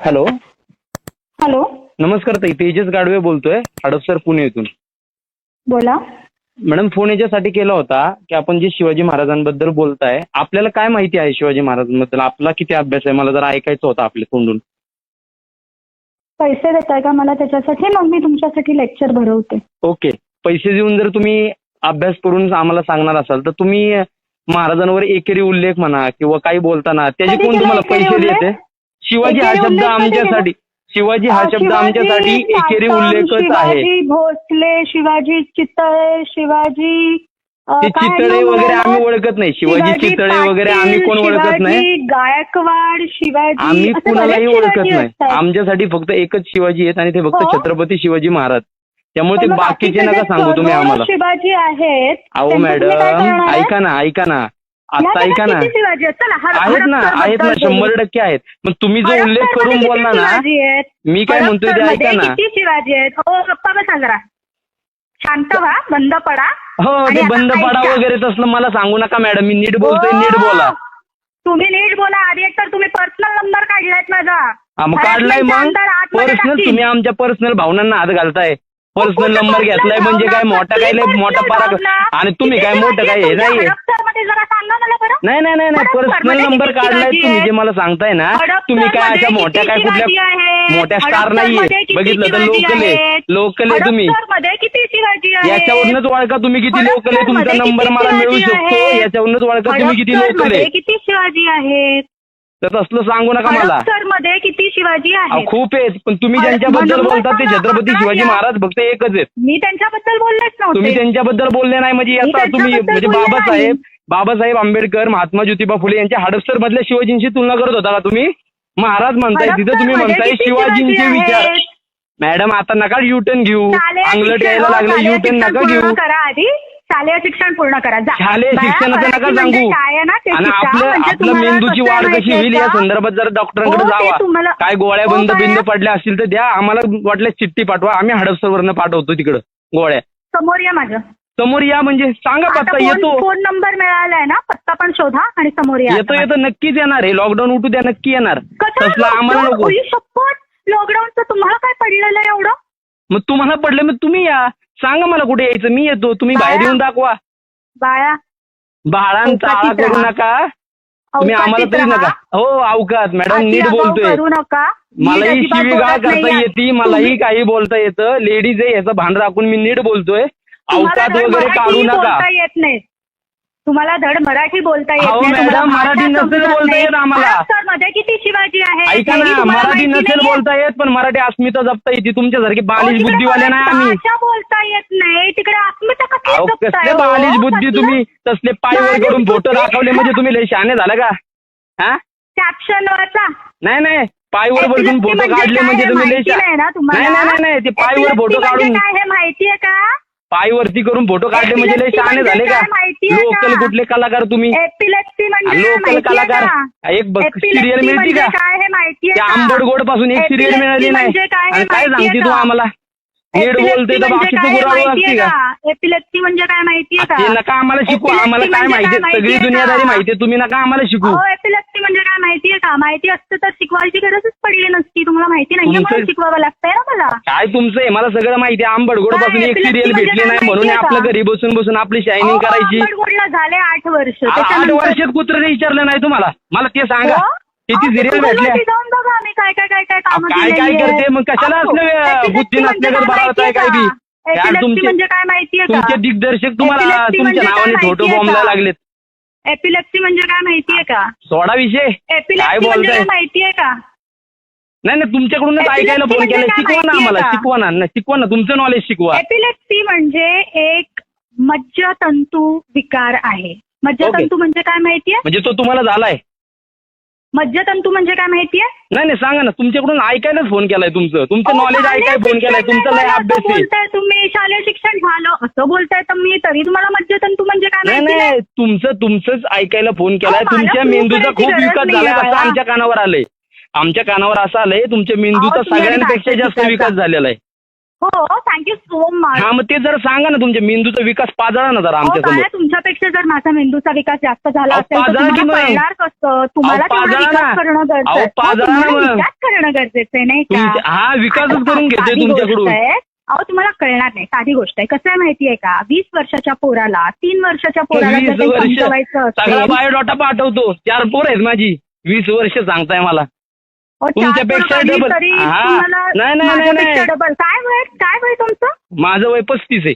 Hello. Hello. नमस्कार ताई तेजस गाडवे बोलतोय हडपसर पुणे येथून बोला. मॅडम फोन याच्यासाठी केला होता की आपण जे शिवाजी महाराजांबद्दल बोलताय आपल्याला काय माहिती आहे शिवाजी महाराजांबद्दल? आपला किती अभ्यास आहे? मला जरा ऐकायचं होतं आपल्या तोंडून. पैसे देताय का मला त्याच्यासाठी? मग मी तुमच्यासाठी लेक्चर भरवते. ओके. पैसे देऊन जर तुम्ही अभ्यास करून आम्हाला सांगणार असाल तर तुम्ही महाराजांवर एकेरी उल्लेख म्हणा किंवा काही बोलताना त्याचे कधी कोण केला तुम्हाला एकेरी पैसे उल्लेख? देते? शिवाजी हा शब्द? आमच्यासाठी शिवाजी हा शब्द आमच्यासाठी एकेरी उल्लेखच आहे शिवाजी भोसले शिवाजी चितळे शिवाजी अं, ते काय चितळे नाव वगैरे म्हणाला? आम्ही ओळखत नाही शिवाजी चितळे वगैरे आम्ही पाटील, कोण ओळखत नाही शिवाजी गायकवाड शिवाजी आम्ही असे कुणालाही बरेच ओळखत शिवाजी नाही असतात. आमच्यासाठी फक्त एकच शिवाजी आहेत आणि ते फक्त हो. छत्रपती शिवाजी महाराज त्यामुळे पण ते मग बाकीचे बाकीचे नका जे सांगू तुम्ही करोडो आम्हाला शिवाजी आहेत अहो त्यांचं तुम्ही काय मॅडम करणार? ऐका ना ऐका ना आता ऐका ना. आहेत? ना आहेत ना. शंभर टक्के आहेत. मग तुम्ही जो उल्लेख करून बोलला ना? मी काय म्हणतोय ते ऐका ना. किती शिवाजी आहेत? हो गप्पा बसा जरा. शांत व्हा बंद पडा. हो ते बंद पडा. वगैरे तसलं मला सांगू नका मॅडम. मी नीट बोलतोय हो. नीट बोला. तुम्ही नीट बोला. आधी एक तर तुम्ही पर्सनल नंबर काढलायत माझा. हा मग काढलाय मग. पर्सनल. तुम्ही आमच्या पर्सनल भावनांना हात घालताय. पर्सनल कुठं नंबर घेतलाय म्हणजे काय? मोठा काय नाही मोठा भावना? आणि तुम्ही काय मोठं काय हे तुमच्या नाहीये हडपसरमध्ये जरा सांगा मला बरं. नाही नाही नाही नाही पर्सनल नंबर किती काढलाय तुम्ही? जे मला सांगताय ना हडपसरमध्ये तुम्ही काय अशा किती मोठ्या काय कुठल्या आहेत? मोठ्या स्टार नाहीये. हडपसरमध्ये किती बघितलं तर लोकल आहे. आहेत? लोकल आहे तुम्ही. हडपसरमध्ये किती शिवाजी आहेत याच्यावरूनच ओळखा तुम्ही किती लोकल आहे. तुमचा हडपसरमध्ये नंबर किती मला मिळू शिवाजी शकतो. आहेत? याच्यावरूनच ओळखा तुम्ही किती लोकल हडपसरमध्ये आहे. किती शिवाजी आहेत? तर तसलं सांगू नका मला. हडपसरमध्ये किती शिवाजी अहो, आहेत? खूप आहेत. पण तुम्ही ज्यांच्याबद्दल बोलता ते सांगा, छत्रपती शिवाजी. महाराज फक्त एकच आहेत. मी त्यांच्याबद्दल बोललेच तुम्ही नव्हते. त्यांच्याबद्दल बोलले नाही. म्हणजे मी आता तुम्ही त्यांच्याबद्दल म्हणजे बोलले बाबासाहेब नाही. बाबासाहेब आंबेडकर महात्मा ज्योतिबा फुले यांच्या हडपसर मधल्या शिवाजींशी तुलना करत होता का तुम्ही? महाराज म्हणताय तिथं तुम्ही म्हणताय शिवाजींचे शिवाजी विचार? मॅडम आता नका युटर्न घेऊ. अंगलट शिक्षण- यायला हो, लागले युटर्न नका घेऊ. करा आधी. शालेय शिक्षण पूर्ण करा. जा. शालेय शिक्षणाचं नका म्हणजे सांगू. आणि. आपलं म्हणजे आपलं मेंदूची वाढ कशी होईल या? संदर्भात जर डॉक्टरांकडे हो, जावा. काय गोळ्या हो, बंद. बिंद पडल्या असतील तर द्या. आम्हाला वाटल्यास चिठ्ठी पाठवा. आम्ही हडपसरवरनं पाठवतो तिकडं. गोळ्या. समोर या माझं. समोर या म्हणजे सांगा आता पत्ता फोन येतो. फोन नंबर मिळालाय ना पत्ता पण शोधा आणि समोर या येतो आता. येतो नक्कीच येणार हे लॉकडाऊन उठू द्या नक्की येणार. कशाला तसलं आम्हाला lockdown? नको शपथ लॉकडाऊनचं तुम्हाला काय पडलेलं आहे एवढं? मग तुम्हाला पडलं मग तुम्ही या. सांगा मला कुठे यायचं. मी येतो. तुम्ही बाहेर. येऊन दाखवा. बाळा. बाळांचा आळा करू राहा. नका. तुम्ही आम्हाला अवकाशीत तरी राहा. नका हो अवकात मॅडम अति नीट बोलतोय. करू नका. मी मलाही अजिबात शिवीगाळ बोलत करता नाहीये. येते मलाही तुम्ही- काही बोलता येतं. लेडीज आहे याचं भान राखून मी नीट बोलतोय. अवकात धड वगैरे मराठी काढू नका. बोलता येत नाही. तुम्हाला धड मराठी बोलता येत नाही. मॅडम, तुम्हाला मराठी नसेल बोलता. येत आम्हाला. महाराष्ट्रामध्ये किती शिवाजी आहेत ऐका ना तुम्हाला मराठी नसेल? बोलता येत पण मराठी अस्मिता जपता येते. तुमच्यासारखी बालिश बुद्धीवाले नाही आम्ही. बोलता येत नाही. तिकडे अस्मिता कसली? बालिश बुद्धी? तुम्ही? तसले पायवर करून फोटो? दाखवले म्हणजे तुम्ही लय शहाणे झाला का? हा? कॅप्शन वाचा नाही. नाही पायवर बसून फोटो म्हणजे काढले म्हणजे तुम्ही लय नाही ना तुम्हाला? नाही नाही नाही ते पायवर फोटो म्हणजे काढून काय हे माहितीये का? पायवरती करून फोटो काढले म्हणजे लय शहाणे म्हणजे झाले का माहितीये का? लोकल कुठले कलाकार तुम्ही एपिलेप्सी म्हणजे लोकल कलाकार? एक सिरियल मिळती म्हणजे का त्या का? आंबटगोडपासून एक सिरियल मिळाली नाही म्हणजे काय सांगते तू? आम्हाला नीट बोलते तर म्हणजे बाकीचं का? एपिलेप्सी म्हणजे काय माहितीये का? ते नका आम्हाला शिकू? Epilepsy आम्हाला काय म्हणजे माहिती? काय सगळी माहितीये दुनियादारी का? माहितीये. तुम्ही नका आम्हाला शिकू? हो एपिलेप्सी म्हणजे काय माहितीये का? माहिती असतं तर शिकवायची गरजच पडली नसती. तुम्हाला माहिती नाहीये तुमचं- म्हणून शिकवावं लागतंय ना मला. काय तुमचं आहे? मला सगळं माहिती काय पासून एक epilepsy सिरियल म्हणजे भेटली काय नाही म्हणून माहितीये आपलं का? घरी बसून बसून आपली शायनिंग अहो, करायची. अंबडगोडला झाले आठ वर्ष. आठ त्याच्यानंतर- वर्षात कुत्रे विचारलं नाही तुम्हाला? मला ते सांगा. हो? सिरियल Google भेटल्या वरती जाऊन बघा आम्ही काय काय काय काय कामं. करते? मग कशाला असलं बुद्धी म्हणजे नसल्यागत काय बी? यार तुमचे म्हणजे काय माहितीये का? तुमचे दिग्दर्शक तुम्हाला Epilepsy तुमच्या म्हणजे काय नावाने फोटो माहितीये बॉम्बला का? लागलेत. एपिलेप्सी म्हणजे काय माहितीये का? सोडा विषय. काय एपिलेप्सी म्हणजे बोलताय? काय माहितीये का? नाही नाही तुमच्याकडूनच Epilepsy ऐकायला फोन म्हणजे काय शिकवा ना माहितीये आम्हाला का? शिकवा ना नाही, शिकवा ना. तुमचं नॉलेज शिकवा. एपिलेप्सी म्हणजे एक मज्जातंतू विकार आहे. मज्जातंतू म्हणजे काय माहितीये? म्हणजे तो तुम्हाला झालाय. मज्जातंतू म्हणजे काय माहितीये? नाही नाही सांगा ना. तुमच्याकडून ऐकायलाच फोन केलाय तुमचं. तुमचं अहो, नॉलेज शालेय ऐकाय फोन केलाय. शिक्षण तुमचा नाही लय अभ्यास आहे. बोलताय तुम्ही. शालेय शिक्षण झालं. असं बोलताय तर मी तरी तुम्हाला मज्जातंतू म्हणजे काय नाही माहिती नाही तुमचं तुमचंच ऐकायला फोन केलाय. अहो, मला तुमच्या proof मेंदूचा करायची खूप गरज विकास नाहीये झालाय. असं बाळा. आमच्या कानावर आलंय? आमच्या कानावर असं आलंय तुमच्या मेंदूचा अहो, तुम्ही आधी सगळ्यांपेक्षा जास्त. विकास झालेला आहे. हो थँक्यू सो मच हा मग ते जरा सांगा ना तुमच्या मेंदूचा विकास पाजळा ना जरा हो आमच्यासमोर तुमच्यापेक्षा जर माझा मेंदूचा विकास जास्त झाला अहो, असेल तर पाजळा की तुम्हाला मग? कळणार कसं तुम्हाला अहो, तेवढा पाजळा विकास ना. करणं गरजेचं आहे. हो, पाजळा ना तुम्हाला मग. विकास करणं गरजेचं आहे नाही का तुमच्या- हा विकासच करून घेतोय साधी तुमच्याकडून आहे. अहो तुम्हाला कळणार नाही साधी गोष्ट आहे कसं आहे माहितीये का वीस वर्षाच्या पोराला तीन वर्षाच्या पोराला जर वीस काही वर्ष समजवायचं सगळा असेल बायोडाटा पाठवतो चार पोर आहेत माझी वीस वर्ष सांगताय मला तुमच्यापेक्षा डबल. तरी हा. नाही, नाही, नाही, नाही. डबल काय वय काय वय तुमचं माझं वय पस्तीस आहे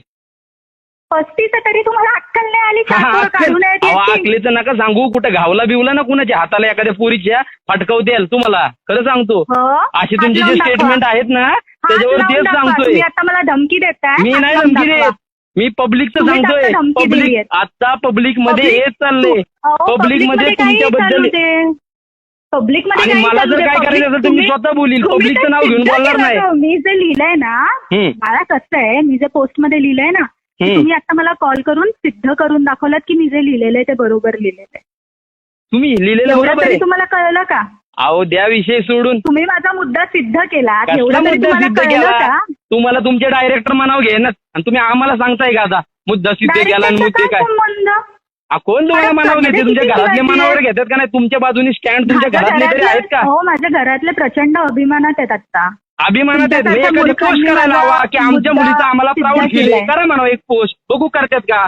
पस्तीस तरी तुम्हाला अक्कल नाही आली हा, अक्कल-. अकलेचं नका सांगू कुठं घावला बिवला ना कुणाच्या हाताला एखाद्या पोरीच्या फटकवतेल तुम्हाला खरं सांगतो हो? अशी तुमची जे. स्टेटमेंट आहेत ना त्याच्यावर तेच. सांगतोय तुम्ही आता मला धमकी देताय मी नाही धमकी. देत मी पब्लिकचं सांगतोय पब्लिक. आता पब्लिकमध्ये हेच चाललंय पब्लिक public मध्ये तुमच्याबद्दल. पब्लिकमध्ये आणि मला जर दे. काय करायचं असेल तर मी तुम्ही- स्वतः बोलील. तुम्ही पब्लिकचं नाव घेऊन सिद्ध बोलणार केलं नाही. ना. मी जे लिहिलंय ना हम्म. मला कसं आहे मी जे पोस्टमध्ये लिहिलंय ना ते हम्म. तुम्ही आता मला कॉल करून सिद्ध करून दाखवलात की मी जे लिहिलेलं आहे ते बरोबर लिहिलेलं आहे. तुम्ही लिहिलेलं एवढं बरोबर तरी आहे. तुम्हाला कळलं का? अहो द्या विषय सोडून. तुम्ही माझा मुद्दा सिद्ध केला कसला एवढं तरी मुद्दा तुम्हाला सिद्ध कळलं केला? का? तुम्हाला तुमचे डायरेक्टर म्हणाव घेणार आणि तुम्ही आम्हाला सांगताय का आता? मुद्दा सिद्ध केला आणि Director चा मुद्दे काय काय? संबंध? आ, कोण तुम्हाला मनावर घेते तुमच्या घरातले मनावर आहे? घेतात का नाही? तुमच्या बाजूने स्टँड तुमच्या माझ्या घरातले तरी आहेत का? हो माझ्या घरातले प्रचंड अभिमानात आहेत आता अभिमानात आहेत? मी तुमच्यासारख्या एखादी पोस्ट मूर्खांनी करायला मला हवा की आमच्या मुद्दा मुलीचा आम्हाला प्राऊड फील केलाय. आहे करा म्हणा एक पोस्ट. बघू करतात का?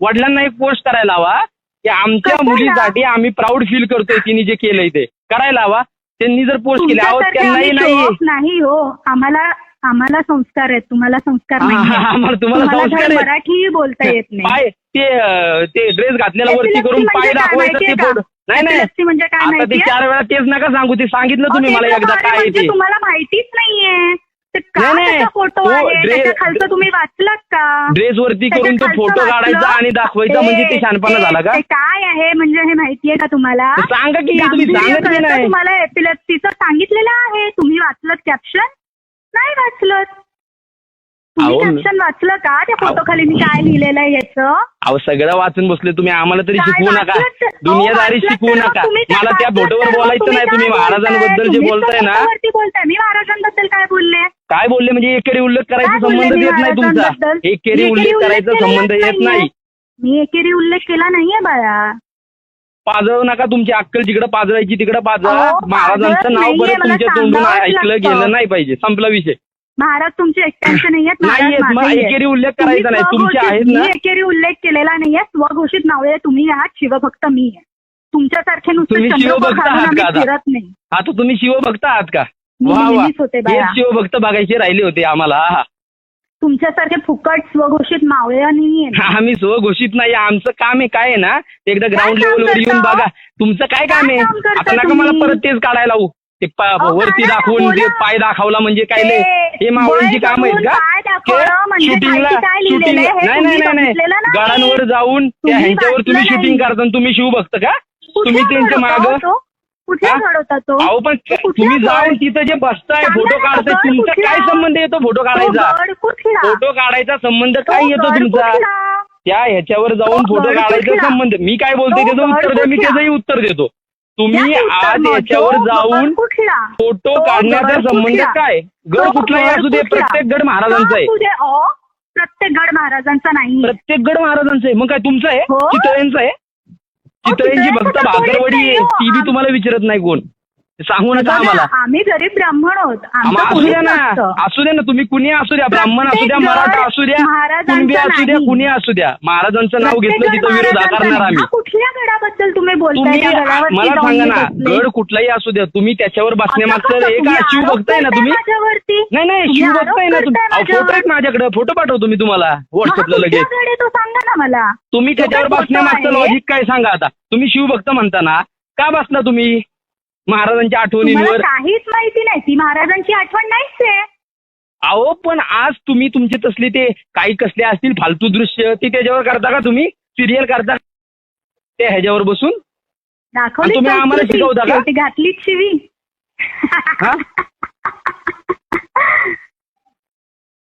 वडिलांना एक पोस्ट करायला हवा की आमच्या? मुलीसाठी आम्ही प्राऊड फील करतोय तिने जे केलंय ते. करायला हवा. त्यांनी जर पोस्ट केली अहो तुमच्यासारखे त्यांनाही आम्ही नाही show-off नाही हो. आम्हाला आम्हाला संस्कार आहेत तुम्हाला संस्कार हा, नाही हा, तुम्हाला संस्कार धड आहेत. मराठीही बोलता येत नाही. पाय ते अं, ते ड्रेस घातलेला वरती Epilepsy करून म्हणजे पाय काय दाखवायचं ते माहितीये का? फोटो नाही नाही. Epilepsy म्हणजे काय आता ते माहितीये? चार वेळा तेच नका सांगू ते सांगितलं तुम्ही मला एकदा काय आहे म्हणजे ते. तुम्हाला माहितीच नाहीये. ते नाही. त्याचा फोटो तो आहे? ड्रे- त्याच्या खालचं तुम्ही वाचलात का? ड्रेस वरती करून तो फोटो? काढायचा आणि दाखवायचा म्हणजे ते ते- शहाणपणा ते- झाला का? ते काय आहे? म्हणजे हे माहितीये का तुम्हाला? सांगा की तुम्ही गांभीर्य सांगत की कळतं नाही? तुम्हाला एपिलेप्सीचं सांगितलेलं आहे. तुम्ही वाचलं कॅप्शन नाही वाचलं तुम्ही अहो, कॅप्शन वाचलं का? त्या. फोटो खाली मी काय लिहिलेलं आहे याचं? अहो सगळं वाचून बसले तुम्ही. आम्हाला तरी काय शिकवू नका. तर- दुनियादारी शिकवू नका. तुम्ही काय मला त्या फोटोवर तर बोलायचं नाही. तुम्ही महाराजांबद्दल जे बोलताय ना फोटोवरती बोलताय? मी महाराजांबद्दल काय बोलले? काय बोलले? म्हणजे एकेरी उल्लेख काय करायचा बोलले संबंध मी येत नाही तुमचा. महाराजांबद्दल? एकेरी मी उल्लेख करायचा संबंध येत नाही. मी एकेरी उल्लेख केला नाहीये बाळा. पाजळू नका तुमची अक्कल जिकडे पाजळायची तिकडे पाजळा. अहो, महाराजांचं पाजळत नाव नाहीये, परत मला तुमच्या तोंडून सांगावंच ऐकलं लागतं. गेलं नाही पाहिजे. संपला विषय. महाराज तुमचे एकट्यांचे महाराज मग माझे आहेत. एकेरी उल्लेख तुम्ही करायचा नाही तुमचे स्वघोषित- आहेत ना? मी एकेरी उल्लेख केलेला नाहीये स्वघोषित नावे तुम्ही आहात शिवभक्त मी आहे. तुमच्यासारखे नुसते तुम्ही शिवभक्त घालून आहात आम्ही का आता? फिरत नाही. आता तुम्ही शिवभक्त आहात का? मी वा वा. नेहमीच होते बाळा. हेच शिवभक्त बघायचे राहिले होते आम्हाला. हा. तुमच्यासारखे फुकट स्वघोषित मावळे नाहीये हा, आम्ही स्वघोषित नाही आमचं काम आहे काय आहे ना ते एकदा ग्राउंड काम लेवलवर करता येऊन? बघा तुमचं काय काम काय आहे करता आता नका मला तुम्ही? परत तेच काढायला लावू ते प- अहो, वरती काढा ना, दाखवून बोला. जे पाय दाखवला म्हणजे काय ते नाही हे मावळ्यांची काम आहेत धरून का दाखवणं म्हणजे शूटिंगला काय लिहिलेलं शूटिंग आहे हे नाही नाही तुम्ही नाही बघितलेलं नाही. गडांवर जाऊन त्या तुम्ही ह्यांच्यावर तुम्ही शूटिंग नाही. करता आणि तुम्ही शिवभक्त का कुठला तुम्ही त्यांच्या गड होता माग कुठला हा? होता तो अहो पण तो कुठला तुम्ही गड? जाऊन तिथं जे बसताय सांगा फोटो ना, काढताय गड तुमचा कुठला? काय संबंध येतो फोटो तो काढायचा गड कुठला फोटो काढायचा संबंध तो काय येतो गड तुमचा कुठला? त्या ह्याच्यावर जाऊन तो फोटो गड काढायचा कुठला? संबंध मी काय बोलते तो त्याचं गड उत्तर द्या मी कुठला? त्याचंही उत्तर देतो तुम्ही या उत्तर आज मग. याच्यावर तो जाऊन गड कुठला फोटो तो काढण्याचा गड संबंध कुठला? काय गड तो कुठलाही गड असू दे कुठला? प्रत्येक गड महाराजांचा आहे अहो, प्रत्येक गड महाराजांचा नाही प्रत्येक गड महाराजांचा आहे मग काय तुमचं आहे हो. चितळ्यांचं आहे चितळ्यांचं फक्त भाकरवडी हो. ती बी तुम्हाला विचारत नाही कोण सांगू नका आम्हाला आम्ही गरीब ब्राह्मण आहोत आम्हा आमचं असू कोणीच द्या ना नसतं. असू द्या ना तुम्ही कुणी असू द्या ब्राह्मण असू द्या प्रत्येक मराठा गड असू द्या महाराजांचं कुणबी असू द्या नाही. कुणी असू द्या महाराजांचं नाव प्रत्येक घेतलं गड तिथं विरोध महाराजांचा करणार नाही. आम्ही हा, कुठल्या गडाबद्दल तुम्ही बोलताय तुम्ही त्या गडावरती मला जाऊन सांगा मी ना बसले. गड कुठलाही असू द्या तुम्ही त्याच्यावर बसण्यामागचं एक तुम्ही शिवभक्त आहे ना तुम्ही माझ्यावरती नाही नाही तुम्ही आरोप आहे ना तुम्ही करताय फोटो आहेत माझ्यावर. माझ्याकडे फोटो पाठवतो मी तुम्हाला व्हॉट्सअपला हा, लगेच कुठला गड आहे तो सांगा ना मला तुम्ही त्याच्यावर तो काय बसण्यामागचं आहे? लॉजिक काय सांगा आता तुम्ही शिवभक्त म्हणता ना का बसला तुम्ही महाराजांच्या तुम्हाला आठवणींवर काहीच माहिती नाही ती महाराजांची आठवण नाहीच आहे अहो पण आज तुम्ही तुमचे तसले ते काही कसले असतील फालतू दृश्य ते त्याच्यावर करता का तुम्ही सिरियल करता ते ह्याच्यावर बसून दाखवली तुम्ही आम्हाला संस्कृती. शिकवता का? शेवटी घातलीच शिवी हा?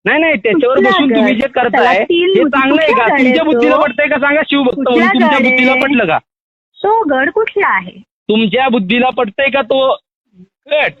नाही नाही त्याच्यावर कुठला बसून गड? तुम्ही जे करताय त्याला तीन हे बुद्धी- चांगलं आहे का कुठला गड तुमच्या आहे बुद्धीला तो? पटतंय का सांगा शिवभक्त कुठला म्हणून तुमच्या गड आहे? बुद्धीला पटलं का तो गड कुठला आहे तुमच्या बुद्धीला पटतंय का तो? कट.